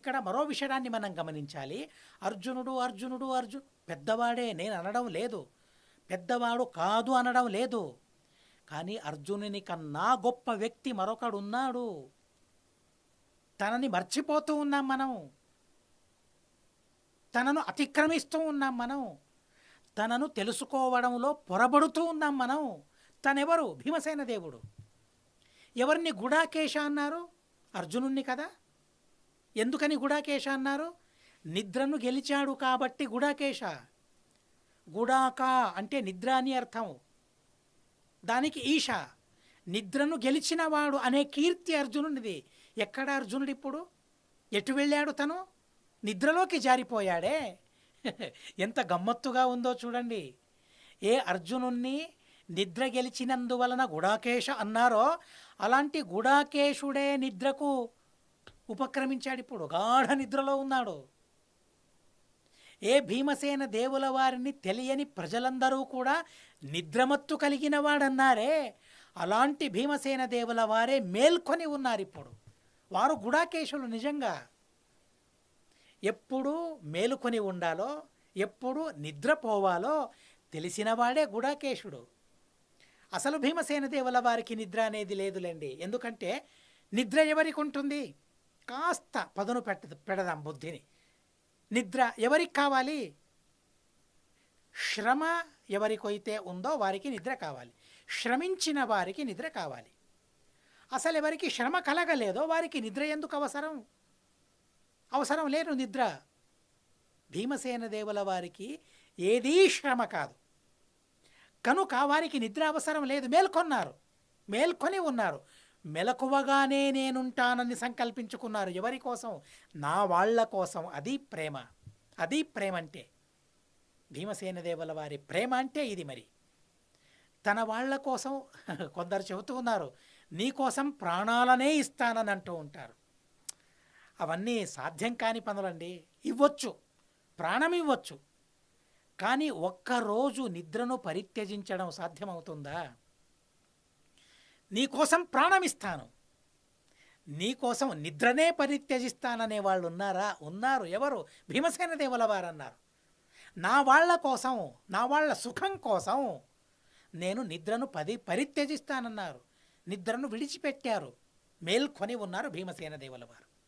ఇక్కడ మరో విషయాన్ని మనం గమనించాలి. అర్జునుడు అర్జునుడు అర్జున్ పెద్దవాడే నేను అనడం లేదు. పెద్దవాడు కాదు అనడం లేదు. కానీ అర్జునుని కన్నా గొప్ప వ్యక్తి మరొకడున్నాడు. తనని మర్చిపోతూ ఉన్నాం మనం. తనను అతిక్రమిస్తూ ఉన్నాం మనం. తనను తెలుసుకోవడంలో పొరబడుతూ ఉన్నాం మనం. తనెవరు? భీమసేన దేవుడు. ఎవరిని గుడాకేశ అన్నారు? అర్జునుణ్ణి కదా? ఎందుకని గుడాకేశ అన్నారు? నిద్రను గెలిచాడు కాబట్టి గుడాకేశ. గుడాక అంటే నిద్ర అని అర్థం. దానికి ఈశ. నిద్రను గెలిచినవాడు అనే కీర్తి అర్జునుడిది. ఎక్కడ అర్జునుడు ఇప్పుడు? ఎటు వెళ్ళాడు తను? నిద్రలోకి జారిపోయాడే. ఎంత గమ్మత్తుగా ఉందో చూడండి. ఏ అర్జునుణ్ణి నిద్ర గెలిచినందువలన గుడాకేశ అన్నారో అలాంటి గుడాకేశుడే నిద్రకు ఉపక్రమించాడు ఇప్పుడు. గాఢ నిద్రలో ఉన్నాడు. ఏ భీమసేన దేవుల వారిని తెలియని ప్రజలందరూ కూడా నిద్రమత్తు కలిగిన వాడన్నారే. అలాంటి భీమసేన దేవుల వారే మేల్కొని ఉన్నారు ఇప్పుడు. వారు గుడాకేశులు నిజంగా. ఎప్పుడు మేలుకొని ఉండాలో ఎప్పుడు నిద్రపోవాలో తెలిసినవాడే గుడాకేశుడు. అసలు భీమసేన దేవుల వారికి నిద్ర అనేది లేదులేండి. ఎందుకంటే నిద్ర ఎవరికి ఉంటుంది? కాస్త పదును పెట్ట పెడదాం బుద్ధిని. నిద్ర ఎవరికి కావాలి? శ్రమ ఎవరికైతే ఉందో వారికి నిద్ర కావాలి. శ్రమించిన వారికి నిద్ర కావాలి. అసలు ఎవరికి శ్రమ కలగలేదో వారికి నిద్ర ఎందుకు అవసరం? అవసరం లేదు నిద్ర. భీమసేన దేవుల వారికి ఏదీ శ్రమ కాదు. కనుక వారికి నిద్ర అవసరం లేదు. మేల్కొన్నారు. మేల్కొని ఉన్నారు. మెలకువగానే నేనుంటానని సంకల్పించుకున్నారు. ఎవరి కోసం? నా వాళ్ళ కోసం. అది ప్రేమ. అది ప్రేమ అంటే భీమసేన దేవుల వారి ప్రేమ అంటే ఇది మరి. తన వాళ్ళ కోసం కొందరు చెబుతూ ఉన్నారు నీకోసం ప్రాణాలనే ఇస్తానని అంటూ ఉంటారు. అవన్నీ సాధ్యం కాని పనులండి. ఇవ్వచ్చు. ప్రాణం ఇవ్వచ్చు. కానీ ఒక్కరోజు నిద్రను పరిత్యజించడం సాధ్యమవుతుందా? నీకోసం ప్రాణం ఇస్తాను నీకోసం నిద్రనే పరిత్యజిస్తాననే వాళ్ళు ఉన్నారా? ఉన్నారు. ఎవరు? భీమసేన దేవుల వారు అన్నారు నా వాళ్ళ కోసం నా వాళ్ళ సుఖం కోసం నేను నిద్రను పది పరిత్యజిస్తానన్నారు. నిద్రను విడిచిపెట్టారు. మేల్కొని ఉన్నారు భీమసేన దేవుల వారు